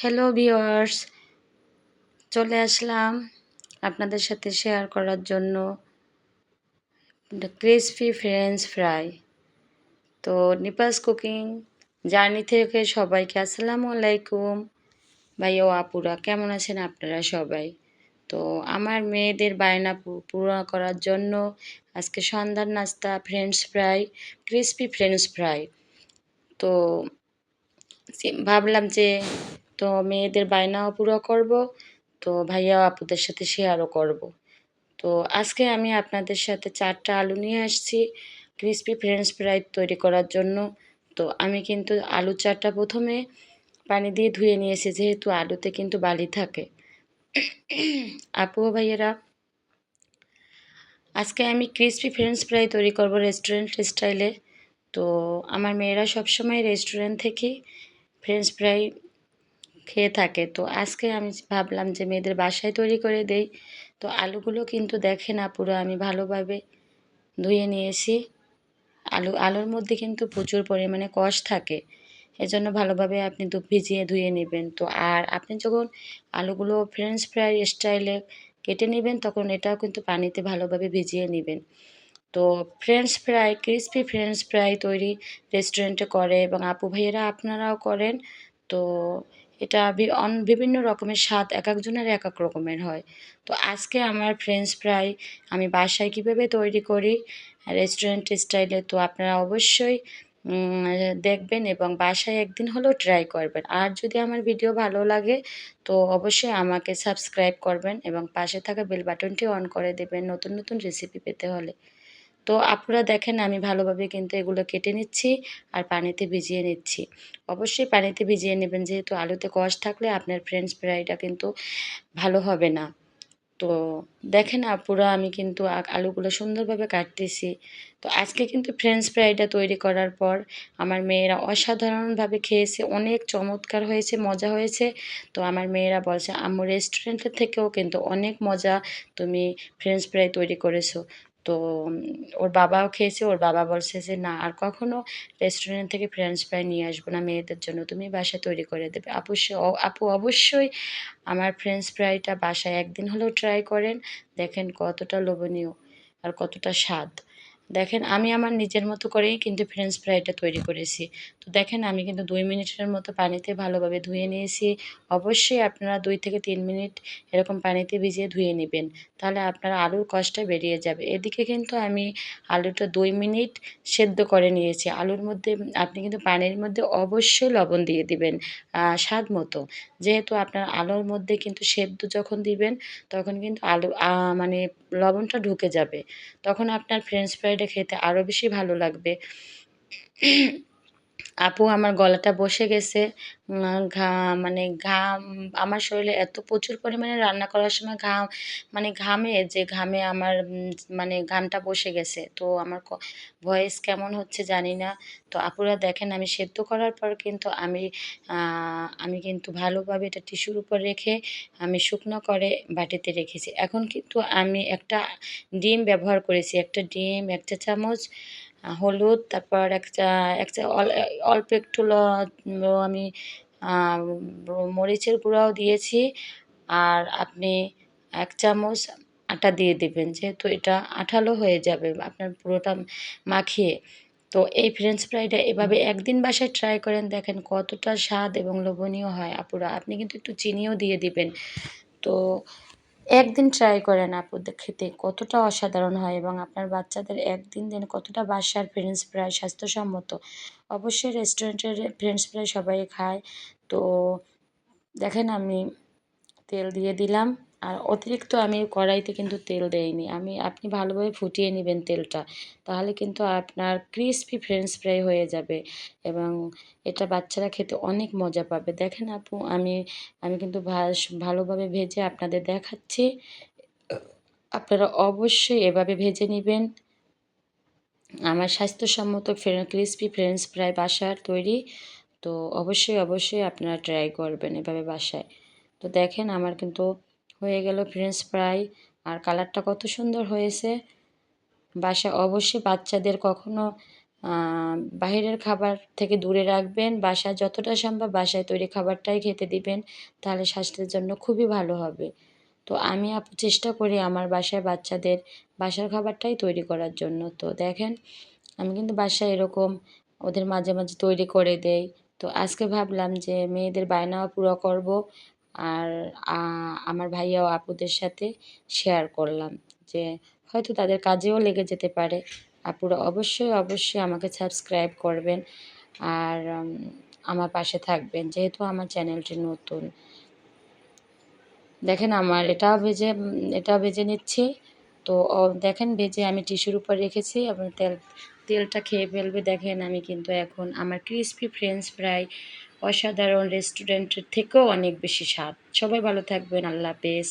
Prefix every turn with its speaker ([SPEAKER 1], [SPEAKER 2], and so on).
[SPEAKER 1] Hello viewers চলে আসলাম আপনাদের সাথে শেয়ার করার জন্য ক্রিসপি ফ্রেঞ্চ ফ্রাই তো নিপাস কুকিং জার্নি থেকে সবাইকে আসসালামু আলাইকুম। ভাই ও আপুরা, কেমন আছেন আপনারা সবাই? তো আমার মেয়েদের বায়না পুরো করার জন্য আজকে সন্ধ্যার নাস্তা French fry crispy French fry তো ভাবলাম যে তো মেয়েদের বায়নাও পুরো করব, তো ভাইয়া আপুদের সাথে শেয়ারও করব। তো আজকে আমি আপনাদের সাথে চারটা আলু নিয়ে আসছি ক্রিসপি ফ্রেঞ্চ ফ্রাই তৈরি করার জন্য। তো আমি কিন্তু আলু চারটা প্রথমে পানি দিয়ে ধুয়ে নিয়েছি, যেহেতু আলুতে কিন্তু বালি থাকে। আপু ভাইয়েরা, আজকে আমি ক্রিসপি ফ্রেঞ্চ ফ্রাই তৈরি করব রেস্টুরেন্ট স্টাইলে তো আমার মেয়েরা সবসময় রেস্টুরেন্ট থেকে ফ্রেঞ্চ ফ্রাই খেয়ে থাকে। তো আজকে আমি ভাবলাম যে মেয়েদের বাসায় তৈরি করে দেই। তো আলুগুলো কিন্তু দেখে না পুরো আমি ভালোভাবে ধুয়ে নিয়েছি। আলু, আলুর মধ্যে কিন্তু প্রচুর পরিমাণে কষ থাকে। এজন্য ভালোভাবে আপনি ভিজিয়ে ধুয়ে নেবেন। তো আর আপনি যখন আলুগুলো ফ্রেঞ্চ ফ্রাই স্টাইলে কেটে নেবেন, তখন এটাও কিন্তু পানিতে ভালোভাবে ভিজিয়ে নেবেন। তো French fry crispy French fry তৈরি রেস্টুরেন্টে করে এবং আপু ভাইয়েরা আপনারাও করেন। তো এটা অন, বিভিন্ন রকমের স্বাদ, এক একজনের এক এক রকমের হয়। তো আজকে আমার ফ্রেঞ্চ ফ্রাই আমি বাসায় কীভাবে তৈরি করি রেস্টুরেন্ট স্টাইলে তো আপনারা অবশ্যই দেখবেন এবং বাসায় একদিন হলেও ট্রাই করবেন। আর যদি আমার ভিডিও ভালো লাগে, তো অবশ্যই আমাকে সাবস্ক্রাইব করবেন এবং পাশে থাকা বেল বাটনটি অন করে দেবেন নতুন নতুন রেসিপি পেতে হলে। তো আপনারা দেখেন, আমি ভালোভাবে কিন্তু এগুলো কেটে নিচ্ছি আর পানিতে ভিজিয়ে নিচ্ছি। অবশ্যই পানিতে ভিজিয়ে নেবেন, যেহেতু আলুতে কষ থাকলে আপনার ফ্রেঞ্চ ফ্রাইটা কিন্তু ভালো হবে না। তো দেখেন আপুরা, আমি কিন্তু আলুগুলো সুন্দরভাবে কাটতেছি। তো আজকে কিন্তু ফ্রেঞ্চ ফ্রাইটা তৈরি করার পর আমার মেয়েরা অসাধারণভাবে খেয়েছে, অনেক চমৎকার হয়েছে, মজা হয়েছে। তো আমার মেয়েরা বলছে, আম্মু রেস্টুরেন্টের থেকেও কিন্তু অনেক মজা তুমি ফ্রেঞ্চ ফ্রাই তৈরি করেছ। তো ওর বাবাও খেয়েছে, ওর বাবা বলছে যে, না, আর কখনো রেস্টুরেন্ট থেকে ফ্রেঞ্চ ফ্রাই নিয়ে আসব না মেয়েদের জন্য, তুমি বাসায় তৈরি করে দেবে। আপু আপু অবশ্যই আমার ফ্রেঞ্চ ফ্রাইটা বাসায় একদিন হলেও ট্রাই করেন। দেখেন কতটা লোভনীয় আর কতটা স্বাদ। দেখেন, আমি আমার নিজের মতো করেই কিন্তু ফ্রেঞ্চ ফ্রাইটা তৈরি করেছি। তো দেখেন, আমি কিন্তু দুই মিনিটের মতো পানিতে ভালোভাবে ধুয়ে নিয়েছি। অবশ্যই আপনারা দুই থেকে তিন মিনিট এরকম পানিতে ভিজিয়ে ধুয়ে নেবেন, তাহলে আপনার আলুর কষ্টটা বেরিয়ে যাবে। এদিকে কিন্তু আমি আলুটা দুই মিনিট সেদ্ধ করে নিয়েছি। আলুর মধ্যে, আপনি কিন্তু পানির মধ্যে অবশ্যই লবণ দিয়ে দিবেন স্বাদ মতো। যেহেতু আপনার আলুর মধ্যে কিন্তু সেদ্ধ যখন দিবেন, তখন কিন্তু আলু মানে লবণটা ঢুকে যাবে। তখন আপনার ফ্রেঞ্চ ফ্রাইটা খেতে আরও বেশি ভালো লাগবে। আপু, আমার গলাটা বসে গেছে। ঘা মানে ঘাম আমার শরীরে এত প্রচুর পরিমাণে রান্না করার সময় ঘাম মানে ঘামে যে ঘামে আমার মানে ঘামটা বসে গেছে। তো আমার ভয়েস কেমন হচ্ছে জানি না। তো আপুরা দেখেন, আমি সেদ্ধ করার পর কিন্তু আমি আমি কিন্তু ভালোভাবে এটা টিস্যুর উপর রেখে আমি শুকনো করে বাটিতে রেখেছি। এখন কিন্তু আমি একটা ডিম ব্যবহার করেছি, একটা ডিম, একটা চামচ হলুদ, তারপর একটা একটা অল্প একটু ল আমি মরিচের গুঁড়াও দিয়েছি। আর আপনি এক চামচ আটা দিয়ে দেবেন, যেহেতু এটা আঠালো হয়ে যাবে আপনার পুরোটা মাখিয়ে। তো এই ফ্রেঞ্চ ফ্রাইটা এভাবে একদিন বাসায় ট্রাই করেন, দেখেন কতটা স্বাদ এবং লোভনীয় হয় আপুরা। আপনি কিন্তু একটু চিনিও দিয়ে দিবেন। তো একদিন ট্রাই করেন আপুদের খেতে কতটা অসাধারণ হয় এবং আপনার বাচ্চাদের একদিন দিন কতটা বাসার ফ্রেঞ্চ ফ্রাই স্বাস্থ্যসম্মত। অবশ্যই রেস্টুরেন্টের ফ্রেঞ্চ ফ্রাই সবাই খায়। তো দেখেন আমি তেল দিয়ে দিলাম। আর অতিরিক্ত আমি কড়াইতে কিন্তু তেল দেইনি। আমি, আপনি ভালোভাবে ফুটিয়ে নেবেন তেলটা, তাহলে কিন্তু আপনার ক্রিসপি ফ্রেঞ্চ ফ্রাই হয়ে যাবে এবং এটা বাচ্চারা খেতে অনেক মজা পাবে। দেখেন আপু, আমি আমি কিন্তু ভালোভাবে ভেজে আপনাদের দেখাচ্ছি। আপনারা অবশ্যই এভাবে ভেজে নেবেন। আমার স্বাস্থ্যসম্মত ক্রিসপি ফ্রেঞ্চ ফ্রাই বাসার তৈরি, তো অবশ্যই অবশ্যই আপনারা ট্রাই করবেন এভাবে বাসায়। তো দেখেন আমার কিন্তু হয়ে গেল ফ্রেঞ্চ ফ্রাই। আর কালারটা কত সুন্দর হয়েছে। বাসায় অবশ্যই বাচ্চাদের কখনো আহ, বাইরের খাবার থেকে দূরে রাখবেন। বাসায় যতটা সম্ভব বাসায় তৈরি খাবারটাই খেতে দিবেন তাহলে স্বাস্থ্যের জন্য খুবই ভালো হবে। তো আমি চেষ্টা করি আমার বাসায় বাচ্চাদের বাসার খাবারটাই তৈরি করার জন্য। তো দেখেন আমি কিন্তু বাসায় এরকম ওদের মাঝে মাঝে তৈরি করে দেই। তো আজকে ভাবলাম যে মেয়েদের বায়নাও পুরো করব। আর আমার ভাইয়া ও আপুদের সাথে শেয়ার করলাম যে, হয়তো তাদের কাজেও লেগে যেতে পারে। আপুরা অবশ্যই অবশ্যই আমাকে সাবস্ক্রাইব করবেন। আর আমার পাশে থাকবেন, যেহেতু আমার চ্যানেলটি নতুন। দেখেন আমার এটাও ভেজে এটাও ভেজে নিচ্ছি। তো দেখেন ভেজে আমি টিস্যুর উপর রেখেছি এবং তেল, তেলটা খেয়ে ফেলবে। দেখেন আমি কিন্তু এখন, আমার ক্রিসপি ফ্রেঞ্চ ফ্রাই অসাধারণ রেস্টুরেন্টের থেকেও অনেক বেশি স্বাদ। সবাই ভালো থাকবেন আল্লাহ হাফেজ।